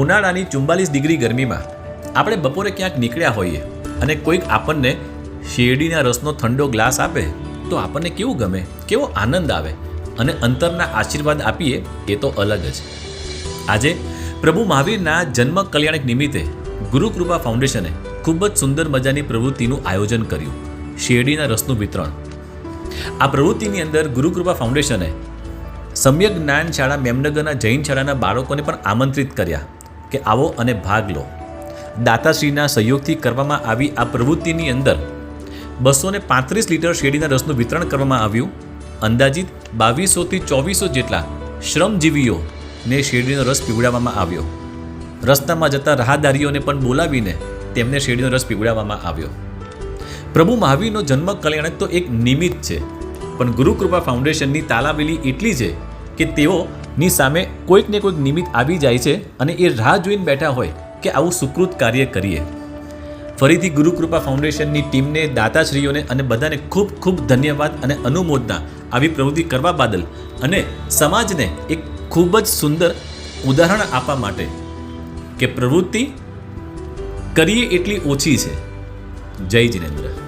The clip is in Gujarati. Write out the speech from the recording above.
ઉનાળાની ચુમ્બાલીસ ડિગ્રી ગરમીમાં આપણે બપોરે ક્યાંક નીકળ્યા હોઈએ અને કોઈક આપણને શેરડીના રસનો ઠંડો ગ્લાસ આપે તો આપણને કેવું ગમે, કેવો આનંદ આવે અને અંતરના આશીર્વાદ આપીએ એ તો અલગ જ. આજે પ્રભુ મહાવીરના જન્મ કલ્યાણક નિમિત્તે ગુરુકૃપા ફાઉન્ડેશને ખૂબ જ સુંદર મજાની પ્રવૃત્તિનું આયોજન કર્યું, શેરડીના રસનું વિતરણ. આ પ્રવૃત્તિની અંદર ગુરુકૃપા ફાઉન્ડેશને સમ્યક જ્ઞાન શાળા મેમનગરના જૈન શાળાના બાળકોને પણ આમંત્રિત કર્યા. કે આવો અને ભાગ લો. દાતાશ્રીના સહયોગથી કરવામાં આવી આ પ્રવૃત્તિની અંદર બસો ને પાંત્રીસ લીટર શેરડીના રસનું વિતરણ કરવામાં આવ્યું. અંદાજિત બાવીસોથી ચોવીસો જેટલા શ્રમજીવીઓને શેરડીનો રસ પીવડાવવામાં આવ્યો. રસ્તામાં જતા રાહદારીઓને પણ બોલાવીને તેમને શેરડીનો રસ પીવડાવવામાં આવ્યો. પ્રભુ મહાવીરનો જન્મ કલ્યાણક તો એક નિમિત્ત છે. પણ ગુરુકૃપા ફાઉન્ડેશનની તાલાવેલી એટલી છે કે તેઓની સામે કોઈક ને કોઈક નિમિત્ત આવી જાય છે અને એ રાહ જોઈને બેઠા હોય કે આવું સુકૃત કાર્ય કરીએ. ફરીથી ગુરુકૃપા ફાઉન્ડેશનની ટીમને, દાતાશ્રીઓને અને બધાને ખૂબ ખૂબ ધન્યવાદ અને અનુમોદના આવી પ્રવૃત્તિ કરવા બદલ અને સમાજને એક ખૂબ જ સુંદર ઉદાહરણ આપવા માટે કે પ્રવૃત્તિ કરીએ એટલી ઓછી છે. જય જિનેન્દ્ર.